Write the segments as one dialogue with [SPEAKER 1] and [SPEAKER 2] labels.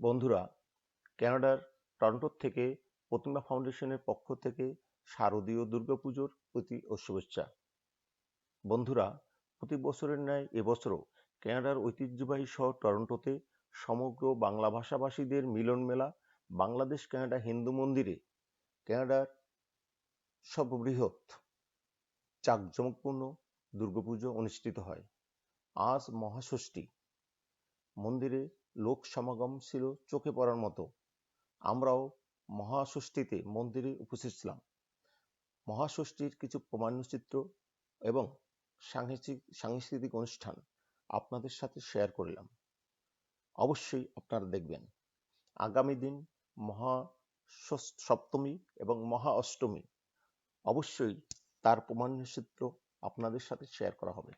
[SPEAKER 1] বন্ধুরা কানাডার টরন্টোর থেকে প্রতিমা ফাউন্ডেশনের পক্ষ থেকে শারদীয় দুর্গাপুজোর প্রতি শুভেচ্ছা। বন্ধুরা, প্রতি বছরের ন্যায় এবছরও কানাডার ঐতিহ্যবাহী শহর টরন্টোতে সমগ্র বাংলা ভাষাভাষীদের মিলন মেলা বাংলাদেশ কানাডা হিন্দু মন্দিরে কানাডার সর্ববৃহৎ চাকজমকপূর্ণ দুর্গাপুজো অনুষ্ঠিত হয়। আজ মহাষষ্ঠী। মন্দিরে লোক সমাগম ছিল চোখে পড়ার মতো। আমরাও মহাষষ্ঠীতে মন্দিরে উপস্থিত ছিলাম। মহাষষ্ঠীর কিছু প্রামাণ্যচিত্র এবং সাংস্কৃতিক সাংস্কৃতিক অনুষ্ঠান আপনাদের সাথে শেয়ার করলাম। অবশ্যই আপনারা দেখবেন। আগামী দিন মহা সপ্তমী এবং মহা অষ্টমী অবশ্যই তার প্রামাণ্যচিত্র আপনাদের সাথে শেয়ার করা হবে।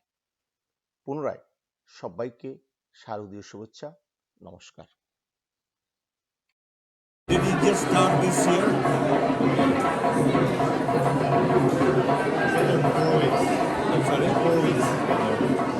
[SPEAKER 1] পুনরায় সবাইকে শারদীয় শুভেচ্ছা। নমস্কার
[SPEAKER 2] Did he just start this year? I'm sorry? Four weeks.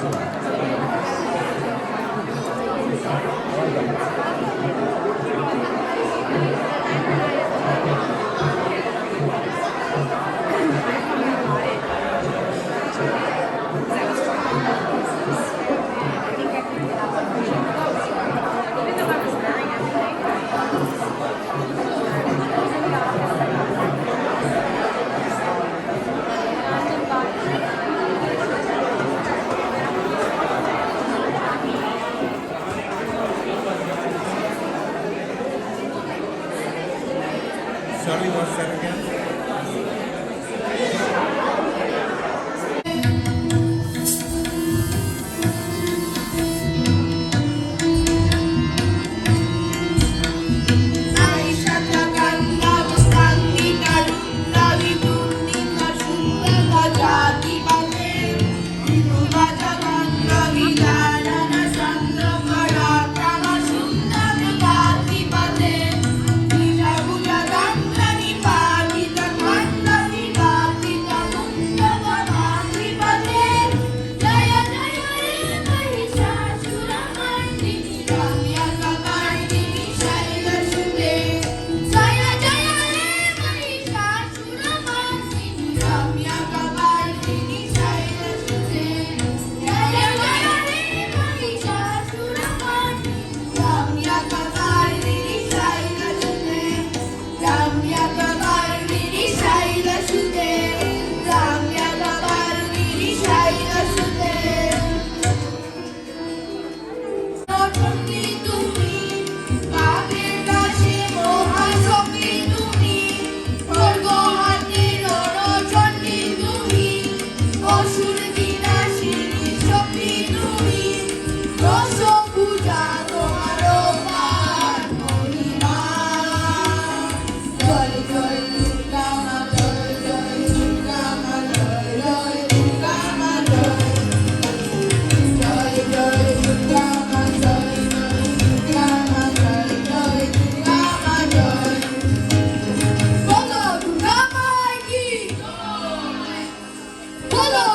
[SPEAKER 3] Thank you. Obrigado.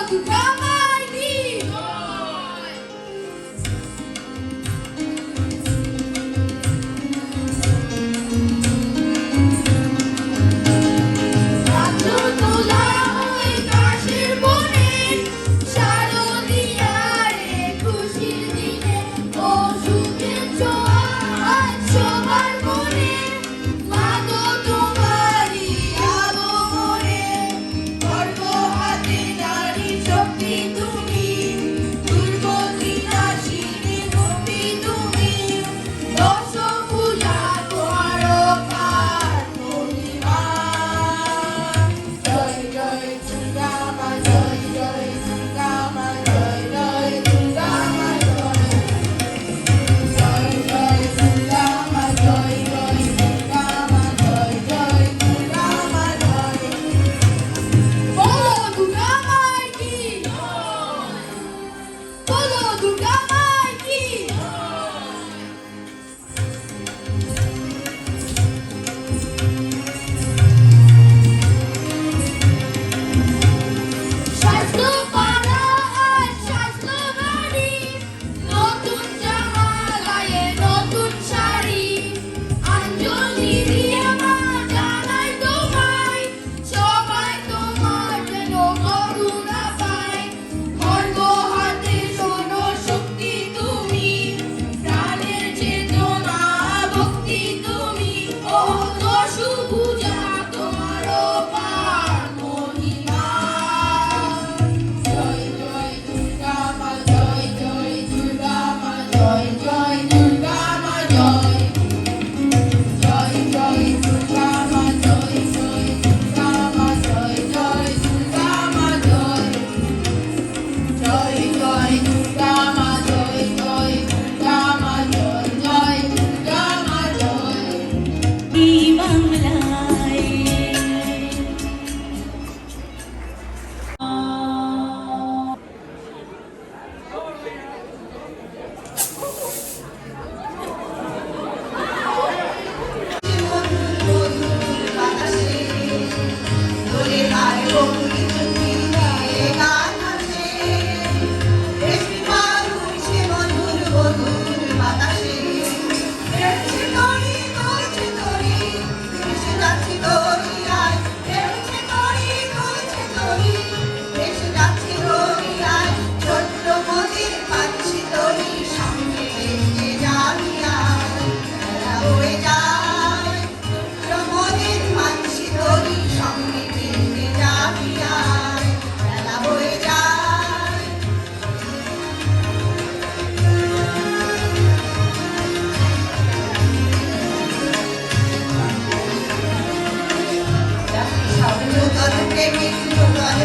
[SPEAKER 4] que.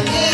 [SPEAKER 4] yeah.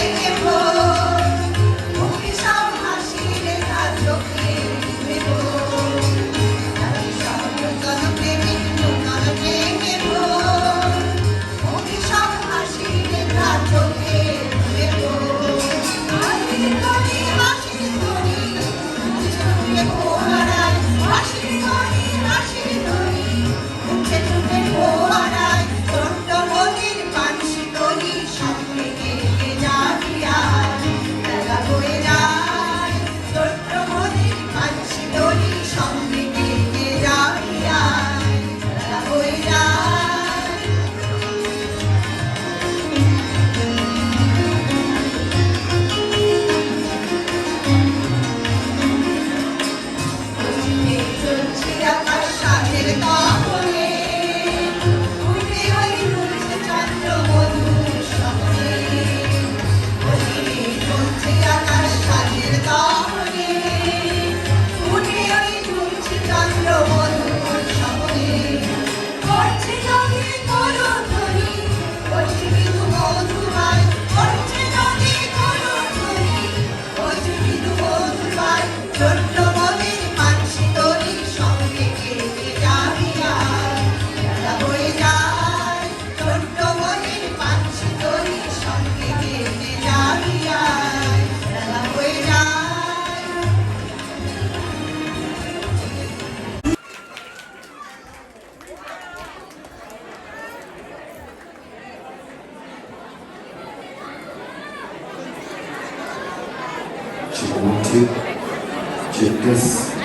[SPEAKER 4] হাফেজ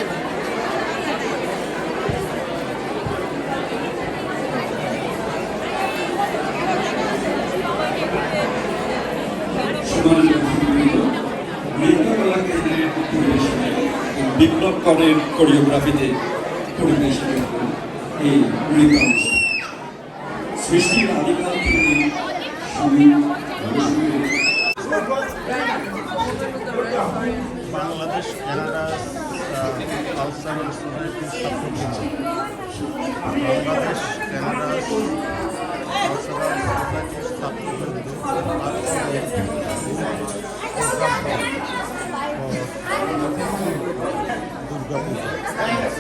[SPEAKER 4] বিপ্লব করের কোরিওগ্রাফিতে পরিবেশ এই সৃষ্টির আদিকাল থেকে